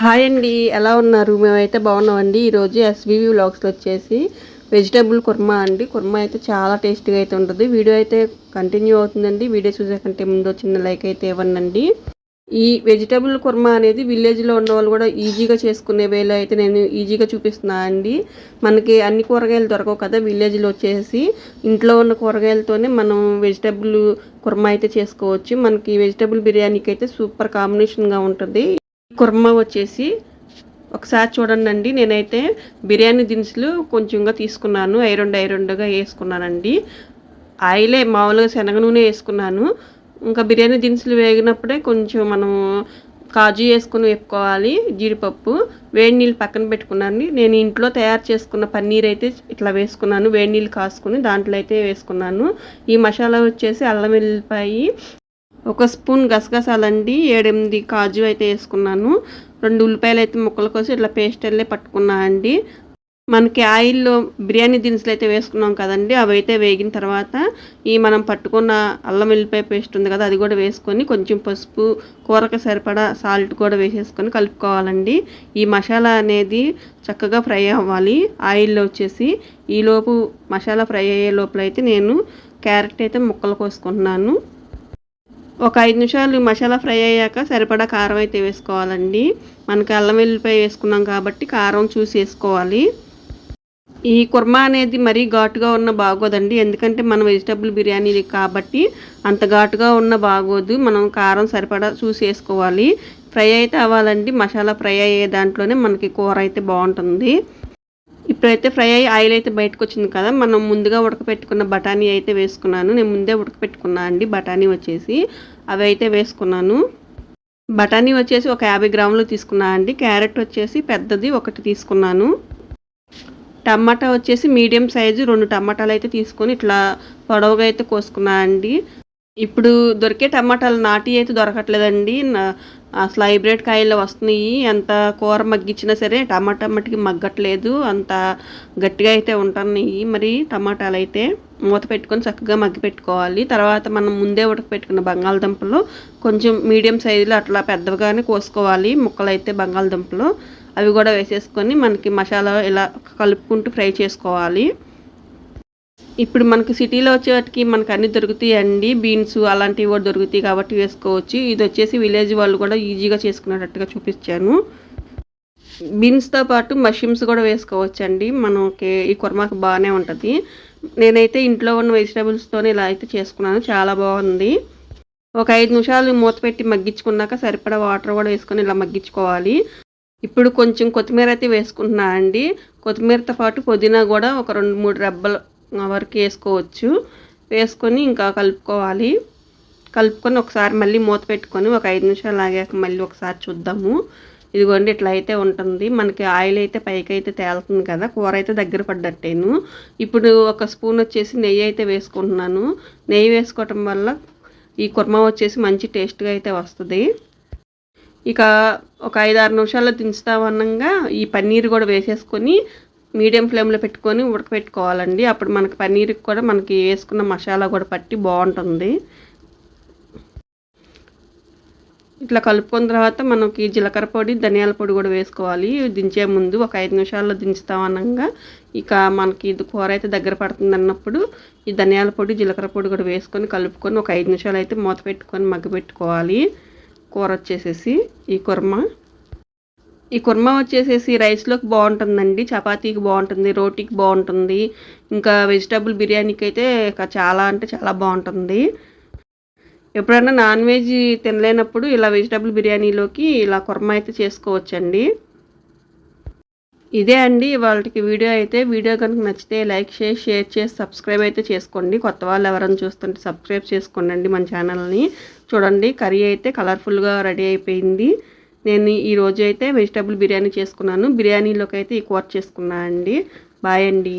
Hi అండి ఎలా ఉన్నారు? మేమైతే బాగున్నామండి. ఈరోజు ఎస్బీవీ వ్లాగ్స్లో వచ్చేసి వెజిటేబుల్ కుర్మా అండి. కుర్మా అయితే చాలా టేస్టీగా అయితే ఉంటుంది. వీడియో అయితే కంటిన్యూ అవుతుందండి. వీడియో చూసే కంటే ముందు చిన్న లైక్ అయితే ఇవ్వండి ఈ వెజిటేబుల్ కుర్మా అనేది విలేజ్లో ఉన్న వాళ్ళు కూడా ఈజీగా చేసుకునే వేలో అయితే నేను ఈజీగా చూపిస్తున్నా అండి. మనకి అన్ని కూరగాయలు దొరకవు కదా విలేజ్లో వచ్చేసి. ఇంట్లో ఉన్న కూరగాయలతోనే మనం వెజిటేబుల్ కుర్మా అయితే చేసుకోవచ్చు. మనకి వెజిటేబుల్ బిర్యానీకి అయితే సూపర్ కాంబినేషన్గా ఉంటుంది. కుర్మా వచ్చేసి ఒకసారి చూడండి అండి నేనైతే బిర్యానీ దినుసులు కొంచెంగా తీసుకున్నాను. ఐరొండు ఐరొండుగా వేసుకున్నానండి. ఆయిలే మామూలుగా శనగ నూనె వేసుకున్నాను. ఇంకా బిర్యానీ దినుసులు వేగినప్పుడే కొంచెం మనం కాజు వేసుకుని వేపుకోవాలి జీడిపప్పు. వేడి నీళ్ళు పక్కన పెట్టుకున్నాను నేను ఇంట్లో తయారు చేసుకున్న పన్నీర్ అయితే ఇట్లా వేసుకున్నాను. వేడి నీళ్ళు కాసుకుని దాంట్లో అయితే వేసుకున్నాను. ఈ మసాలా వచ్చేసి అల్లం వెల్లిపాయి ఒక స్పూన్ గసగసాలండి ఏడెనిమిది కాజు అయితే వేసుకున్నాను. రెండు ఉల్లిపాయలు అయితే ముక్కలు కోసి ఇట్లా పేస్ట్ వెళ్ళే పట్టుకున్నా అండి. మనకి ఆయిల్లో బిర్యానీ దినుసులు అయితే వేసుకున్నాం కదండి అవి అయితే వేగిన తర్వాత ఈ మనం పట్టుకున్న అల్లం వెల్లిపాయ పేస్ట్ ఉంది కదా అది కూడా వేసుకొని కొంచెం పసుపు కూరకు సరిపడా సాల్ట్ కూడా వేసేసుకొని కలుపుకోవాలండి. ఈ మసాలా అనేది చక్కగా ఫ్రై అవ్వాలి ఆయిల్లో వచ్చేసి. ఈలోపు మసాలా ఫ్రై అయ్యే లోపల అయితే నేను క్యారెట్ అయితే ముక్కలు కోసుకుంటున్నాను. ఒక ఐదు నిమిషాలు మసాలా ఫ్రై అయ్యాక సరిపడా కారం అయితే వేసుకోవాలండి. మనకి అల్లం వెల్లిపాయ వేసుకున్నాం కాబట్టి కారం చూసి వేసుకోవాలి. ఈ కుర్మా అనేది మరీ ఘాటుగా ఉన్న బాగోదండి. ఎందుకంటే మనం వెజిటబుల్ బిర్యానీ కాబట్టి అంత ఘాటుగా ఉన్న బాగోదు. మనం కారం సరిపడా చూసి వేసుకోవాలి. ఫ్రై అయితే అవ్వాలండి. మసాలా ఫ్రై అయ్యే దాంట్లోనే మనకి కూర అయితే బాగుంటుంది. ఇప్పుడైతే ఫ్రై అయ్యి ఆయిల్ అయితే బయటకు వచ్చింది కదా మనం ముందుగా ఉడకపెట్టుకున్న బఠానీ అయితే వేసుకున్నాను. నేను ముందే ఉడకపెట్టుకున్నా అండి బఠానీ వచ్చేసి. అవి అయితే వేసుకున్నాను. బఠానీ వచ్చేసి ఒక యాభై గ్రాములు తీసుకున్నా అండి. క్యారెట్ వచ్చేసి పెద్దది ఒకటి తీసుకున్నాను. టమాటా వచ్చేసి మీడియం సైజు రెండు టమాటాలు అయితే తీసుకొని ఇట్లా పొడవుగా అయితే కోసుకున్నా అండి. ఇప్పుడు దొరికే టమాటాలు నాటి అయితే దొరకట్లేదండి. అసలు హైబ్రిడ్ కాయలు వస్తున్నాయి. ఎంత కూర మగ్గించినా సరే టమాటా మట్టికి మగ్గట్లేదు. అంత గట్టిగా అయితే ఉంటున్నాయి. మరి టమాటాలు అయితే మూత పెట్టుకొని చక్కగా మగ్గి పెట్టుకోవాలి. తర్వాత మనం ముందే ఉడక పెట్టుకున్న బంగాళదుంపలు కొంచెం మీడియం సైజులో అట్లా పెద్దగానే కోసుకోవాలి. ముక్కలు అయితే బంగాళదుంపలు. అవి కూడా వేసేసుకొని మనకి మసాలా ఇలా కలుపుకుంటూ ఫ్రై చేసుకోవాలి. ఇప్పుడు మనకి సిటీలో వచ్చేటికి మనకు అన్ని దొరుకుతాయండి. బీన్స్ అలాంటివి కూడా దొరుకుతాయి కాబట్టి వేసుకోవచ్చు. ఇది వచ్చేసి విలేజ్ వాళ్ళు కూడా ఈజీగా చేసుకునేటట్టుగా చూపించాను. బీన్స్తో పాటు మష్రూమ్స్ కూడా వేసుకోవచ్చు అండి మనకి ఈ కుర్మాకు బాగానే ఉంటుంది. నేనైతే ఇంట్లో ఉన్న వెజిటేబుల్స్తోనే ఇలా అయితే చేసుకున్నాను. చాలా బాగుంది. ఒక ఐదు నిమిషాలు మూత పెట్టి మగ్గించుకున్నాక సరిపడా వాటర్ కూడా వేసుకొని ఇలా మగ్గించుకోవాలి. ఇప్పుడు కొంచెం కొత్తిమీర అయితే వేసుకుంటున్నా అండి. కొత్తిమీరతో పాటు పుదీనా కూడా ఒక రెండు మూడు రెబ్బలు వరకు వేసుకోవచ్చు. వేసుకొని ఇంకా కలుపుకోవాలి. కలుపుకొని ఒకసారి మళ్ళీ మూత పెట్టుకొని ఒక ఐదు నిమిషాలు ఆగాక మళ్ళీ ఒకసారి చూద్దాము. ఇదిగోండి ఇట్లా అయితే ఉంటుంది. మనకి ఆయిల్ అయితే పైకి అయితే తేలుతుంది కదా. కూర అయితే దగ్గర పడ్డట్టేను. ఇప్పుడు ఒక స్పూన్ వచ్చేసి నెయ్యి అయితే వేసుకుంటున్నాను. నెయ్యి వేసుకోవటం వల్ల ఈ కుర్మా వచ్చేసి మంచి టేస్ట్గా అయితే వస్తుంది. ఇక ఒక ఐదు ఆరు నిమిషాల్లో దించుతామన్నంగా ఈ పన్నీర్ కూడా వేసేసుకొని మీడియం ఫ్లేమ్లో పెట్టుకొని ఉడకపెట్టుకోవాలండి. అప్పుడు మనకి పన్నీర్కి కూడా మనకి వేసుకున్న మసాలా కూడా పట్టి బాగుంటుంది. ఇట్లా కలుపుకున్న తర్వాత మనకి జీలకర్ర పొడి ధనియాల పొడి కూడా వేసుకోవాలి. దించే ముందు ఒక ఐదు నిమిషాల్లో దించుతామనగా ఇక మనకి ఇది కూర అయితే దగ్గర పడుతుంది అన్నప్పుడు ఈ ధనియాల పొడి జీలకర్ర పొడి కూడా వేసుకొని కలుపుకొని ఒక ఐదు నిమిషాలు అయితే మూత పెట్టుకొని మగ్గ పెట్టుకోవాలి. కూర వచ్చేసేసి ఈ కుర్మ. ఈ కుర్మా వచ్చేసేసి రైస్లోకి బాగుంటుందండి చపాతీకి బాగుంటుంది రోటీకి బాగుంటుంది ఇంకా వెజిటబుల్ బిర్యానీకి అయితే చాలా అంటే చాలా బాగుంటుంది ఎప్పుడైనా నాన్ వెజ్ తినలేనప్పుడు ఇలా వెజిటబుల్ బిర్యానీలోకి ఇలా కుర్మా అయితే చేసుకోవచ్చండి. ఇదే అండి వాళ్ళకి వీడియో అయితే. వీడియో కనుక నచ్చితే లైక్ చేసి షేర్ చేసి సబ్స్క్రైబ్ అయితే చేసుకోండి. కొత్త వాళ్ళు ఎవరైనా చూస్తుంటే సబ్స్క్రైబ్ చేసుకోండి మన ఛానల్ని. చూడండి కర్రీ అయితే కలర్ఫుల్గా రెడీ అయిపోయింది. నేను ఈరోజు అయితే వెజిటబుల్ బిర్యానీ చేసుకున్నాను. బిర్యానీలోకి అయితే ఈ కూర చేసుకున్నాను అండి. బాయ్ అండి.